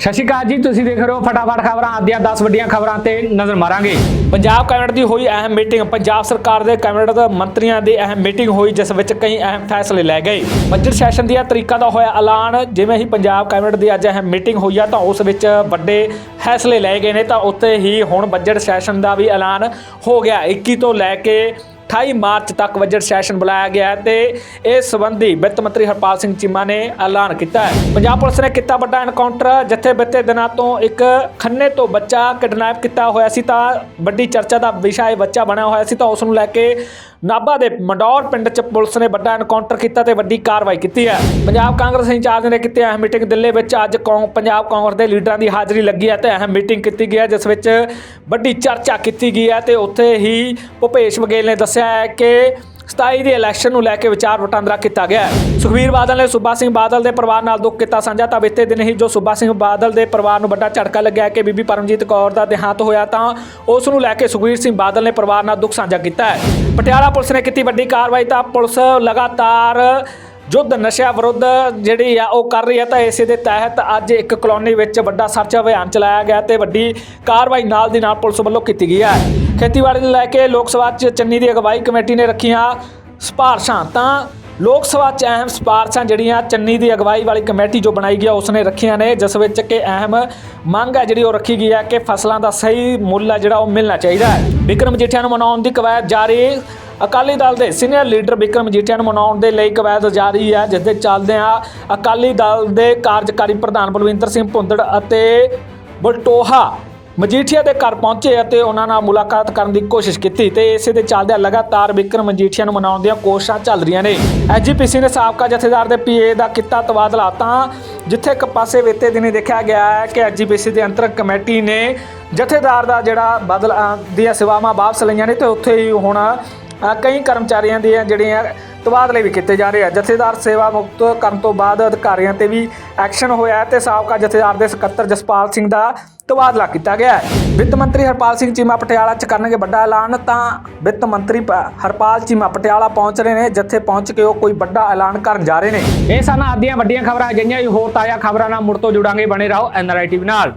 ਸਤਿ ਸ਼੍ਰੀ ਅਕਾਲ ਜੀ, ਤੁਸੀਂ ਦੇਖ ਰਹੇ ਹੋ ਫਟਾਫਟ ਖਬਰਾਂ। ਆਦੀਆਂ 10 ਵੱਡੀਆਂ ਖਬਰਾਂ ਤੇ ਨਜ਼ਰ ਮਾਰਾਂਗੇ। ਪੰਜਾਬ ਕੈਬਨਿਟ ਦੀ ਹੋਈ ਅਹਿਮ ਮੀਟਿੰਗ। ਪੰਜਾਬ ਸਰਕਾਰ ਦੇ ਕੈਬਨਿਟ ਮੰਤਰੀਆਂ ਦੀ ਅਹਿਮ ਮੀਟਿੰਗ ਹੋਈ, ਜਿਸ ਵਿੱਚ ਕਈ ਅਹਿਮ ਫੈਸਲੇ ਲਏ ਗਏ। ਬਜਟ ਸੈਸ਼ਨ ਦੀਆਂ ਤਰੀਕਾ ਦਾ ਹੋਇਆ ਐਲਾਨ। ਜਿਵੇਂ ਹੀ ਪੰਜਾਬ ਕੈਬਨਿਟ ਦੀ ਅੱਜ ਅਹਿਮ ਮੀਟਿੰਗ ਹੋਈ ਆ, ਤਾਂ ਉਸ ਵਿੱਚ ਵੱਡੇ ਫੈਸਲੇ ਲਏ ਗਏ ਨੇ। ਤਾਂ ਉੱਥੇ ਹੀ ਹੁਣ ਬਜਟ ਸੈਸ਼ਨ ਦਾ ਵੀ ਐਲਾਨ ਹੋ ਗਿਆ। 21 ਤੋਂ ਲੈ ਕੇ 28 ਮਾਰਚ ਤੱਕ ਬਜਟ ਸੈਸ਼ਨ ਬੁਲਾਇਆ ਗਿਆ ਹੈ ਤੇ ਇਸ ਸੰਬੰਧੀ ਵਿੱਤ ਮੰਤਰੀ ਹਰਪਾਲ ਸਿੰਘ ਚੀਮਾ ਨੇ ਐਲਾਨ ਕੀਤਾ ਹੈ। ਪੰਜਾਬ ਪੁਲਿਸ ਨੇ ਕੀਤਾ ਵੱਡਾ ਐਨਕਾਊਂਟਰ ਜਿੱਥੇ ਬਿੱਤੇ ਦਿਨਾਂ ਤੋਂ ਇੱਕ ਖੰਨੇ ਤੋਂ ਬੱਚਾ ਕਿਡਨੈਪ ਕੀਤਾ ਹੋਇਆ ਸੀ ਤਾਂ ਵੱਡੀ ਚਰਚਾ ਦਾ ਵਿਸ਼ਾ ਇਹ ਬੱਚਾ ਬਣਿਆ ਹੋਇਆ ਸੀ ਤਾਂ ਉਸ ਨੂੰ ਲੈ ਕੇ ਨਾਭਾ ਦੇ ਮੰਡੌਰ ਪਿੰਡ 'ਚ ਪੁਲਿਸ ਨੇ ਵੱਡਾ ਐਨਕਾਊਂਟਰ ਕੀਤਾ ਤੇ ਵੱਡੀ ਕਾਰਵਾਈ ਕੀਤੀ ਹੈ। ਪੰਜਾਬ ਕਾਂਗਰਸ ਇੰਚਾਰਜ ਨੇ ਕੀਤੀ ਅਹਿਮ ਮੀਟਿੰਗ। ਦਿੱਲੀ ਵਿੱਚ ਅੱਜ ਕੌਂ- ਪੰਜਾਬ ਕਾਂਗਰਸ ਦੇ ਲੀਡਰਾਂ ਦੀ ਹਾਜ਼ਰੀ ਲੱਗੀ ਹੈ ਤੇ ਅਹਿਮ ਮੀਟਿੰਗ ਕੀਤੀ ਗਈ ਹੈ, ਜਿਸ ਵਿੱਚ ਵੱਡੀ ਚਰਚਾ ਕੀਤੀ ਗਈ ਹੈ ਤੇ ਉੱਥੇ ਹੀ ਭੁਪੇਸ਼ ਬਘੇਲ ਨੇ ਦੱਸਿਆ ਹੈ ਕਿ 27 ਦੇ ਇਲੈਕਸ਼ਨ ਨੂੰ ਲੈ ਕੇ ਵਿਚਾਰ ਵਟਾਂਦਰਾ ਕੀਤਾ ਗਿਆ ਹੈ। ਸੁਖਬੀਰ ਬਾਦਲ ਨੇ ਸੁੱਬਾ ਸਿੰਘ ਬਾਦਲ ਦੇ ਪਰਿਵਾਰ ਨਾਲ ਦੁੱਖ ਕੀਤਾ। ਸਾਂਝਾ ਤਾਂ ਬੀਤੇ ਦਿਨ ਹੀ ਜੋ ਸੁੱਬਾ ਸਿੰਘ ਬਾਦਲ ਦੇ ਪਰਿਵਾਰ ਨੂੰ ਵੱਡਾ ਝਟਕਾ ਲੱਗਿਆ ਕਿ ਬੀਬੀ ਪਰਮਜੀਤ ਕੌਰ ਦਾ ਦੇਹਾਂਤ ਹੋਇਆ ਤਾਂ ਉਸ ਨੂੰ ਲੈ ਕੇ ਸੁਖਬੀਰ ਸਿੰਘ ਬਾਦਲ ਨੇ ਪਰਿਵਾਰ ਨਾਲ ਦੁੱਖ ਸਾਂਝਾ ਕੀਤਾ ਹੈ। ਪਟਿਆਲਾ ਪੁਲਿਸ ਨੇ ਕੀਤੀ ਵੱਡੀ ਕਾਰਵਾਈ ਤਾਂ ਪੁਲਿਸ ਲਗਾਤਾਰ ਯੁੱਧ ਨਸ਼ਿਆਂ ਵਿਰੁੱਧ ਜਿਹੜੀ ਆ ਉਹ ਕਰ ਰਹੀ ਹੈ ਤਾਂ ਇਸੇ ਦੇ ਤਹਿਤ ਅੱਜ ਇੱਕ ਕਲੋਨੀ ਵਿੱਚ ਵੱਡਾ ਸਰਚ ਅਭਿਆਨ ਚਲਾਇਆ ਗਿਆ ਤੇ ਵੱਡੀ ਕਾਰਵਾਈ ਨਾਲ ਦੀ ਨਾਲ ਪੁਲਿਸ ਵੱਲੋਂ ਕੀਤੀ ਗਈ ਹੈ। ਖੇਤੀਬਾੜੀ ਨੂੰ ਲੈ ਕੇ ਲੋਕ ਸਭਾ 'ਚ ਚੰਨੀ ਦੀ ਅਗਵਾਈ ਕਮੇਟੀ ਨੇ ਰੱਖੀਆਂ ਸਿਫਾਰਸ਼ਾਂ। ਤਾਂ ਲੋਕ ਸਭਾ 'ਚ ਅਹਿਮ ਸਿਫਾਰਸ਼ਾਂ ਜਿਹੜੀਆਂ ਚੰਨੀ ਦੀ ਅਗਵਾਈ ਵਾਲੀ ਕਮੇਟੀ ਜੋ ਬਣਾਈ ਗਈ ਆ, ਉਸ ਨੇ ਰੱਖੀਆਂ ਨੇ, ਜਿਸ ਵਿੱਚ ਕਿ ਅਹਿਮ ਮੰਗ ਹੈ ਜਿਹੜੀ ਉਹ ਰੱਖੀ ਗਈ ਹੈ ਕਿ ਫਸਲਾਂ ਦਾ ਸਹੀ ਮੁੱਲ ਹੈ ਜਿਹੜਾ ਉਹ ਮਿਲਣਾ ਚਾਹੀਦਾ ਹੈ। ਵਿਕਰਮ ਜੀਠਿਆ ਨੂੰ ਮਨਾਉਣ ਦੀ ਕਵਾਇਦ ਜਾਰੀ। ਅਕਾਲੀ ਦਲ ਦੇ ਸੀਨੀਅਰ ਲੀਡਰ ਵਿਕਰਮ ਮਜੀਠੀਆ ਨੂੰ ਮਨਾਉਣ ਦੇ ਲਈ ਕਵਾਇਦ ਜਾਰੀ ਹੈ ਜਿਸ ਦੇ ਚੱਲਦੇ ਅਕਾਲੀ ਦਲ ਦੇ ਕਾਰਜਕਾਰੀ ਪ੍ਰਧਾਨ ਬਲਵਿੰਦਰ ਸਿੰਘ ਭੁੰਦੜ ਅਤੇ ਬਲਟੋਹਾ ਮਜੀਠੀਆ ਦੇ ਘਰ ਪਹੁੰਚੇ ਅਤੇ ਉਹਨਾਂ ਨਾਲ ਮੁਲਾਕਾਤ ਕਰਨ ਦੀ ਕੋਸ਼ਿਸ਼ ਕੀਤੀ ਤੇ ਇਸੇ ਦੇ ਚੱਲਦਿਆਂ ਲਗਾਤਾਰ ਵਿਕਰਮ ਮਜੀਠੀਆ ਨੂੰ ਮਨਾਉਣ ਦੀਆਂ ਕੋਸ਼ਿਸ਼ਾਂ ਚੱਲ ਰਹੀਆਂ ਨੇ। ਐਜੀਪੀਸੀ ਨੇ ਸਾਬਕਾ ਜਥੇਦਾਰ ਦੇ ਪੀਏ ਦਾ ਕੀਤਾ ਤਬਾਦਲਾ ਤਾਂ ਜਿੱਥੇ ਇੱਕ ਪਾਸੇ ਬੀਤੇ ਦਿਨੀ ਦੇਖਿਆ ਗਿਆ ਹੈ ਕਿ ਐਜੀਪੀਸੀ ਦੇ ਅੰਤਰਕ ਕਮੇਟੀ ਨੇ ਜਥੇਦਾਰ ਦਾ ਜਿਹੜਾ ਬਦਲ ਦੀਆਂ ਸੇਵਾਵਾਂ ਵਾਪਸ ਲਈਆਂ ਨੇ ਤੇ ਉੱਥੇ ਹੀ ਹੁਣ ਕਈ ਕਰਮਚਾਰੀਆਂ ਦੀਆਂ ਜਿਹੜੀਆਂ ਤਬਾਦਲੇ ਵੀ ਕੀਤੇ ਜਾ ਰਹੇ ਆ। ਜਥੇਦਾਰ ਸੇਵਾ ਮੁਕਤ ਕਰਨ ਤੋਂ ਬਾਅਦ ਅਧਿਕਾਰੀਆਂ ਤੇ ਵੀ ਐਕਸ਼ਨ ਹੋਇਆ ਹੈ ਤੇ ਸਾਬਕਾ ਜਥੇਦਾਰ ਦੇ ਸਕੱਤਰ ਜਸਪਾਲ ਸਿੰਘ ਦਾ ਤਬਾਦਲਾ ਕੀਤਾ ਗਿਆ ਹੈ। ਵਿੱਤ ਮੰਤਰੀ ਹਰਪਾਲ ਸਿੰਘ ਚੀਮਾ ਪਟਿਆਲਾ ਚ ਕਰਨਗੇ ਵੱਡਾ ਐਲਾਨ ਤਾਂ ਵਿੱਤ ਮੰਤਰੀ ਪ- ਹਰਪਾਲ ਚੀਮਾ ਪਟਿਆਲਾ ਪਹੁੰਚ ਰਹੇ ਨੇ, ਜਿੱਥੇ ਪਹੁੰਚ ਕੇ ਉਹ ਕੋਈ ਵੱਡਾ ਐਲਾਨ ਕਰਨ ਜਾ ਰਹੇ ਨੇ। ਇਹ ਸਨ ਆਦੀਆਂ ਵੱਡੀਆਂ ਖਬਰਾਂ, ਅਜਿਹੀਆਂ ਹੀ ਹੋਰ ਤਾਜ਼ਾ ਖਬਰਾਂ ਨਾਲ ਮੁੜ ਤੋਂ ਜੁੜਾਂਗੇ। ਬਣੇ ਰਹੋ ਐਨਆਰਆਈ ਟੀਵੀ ਨਾਲ।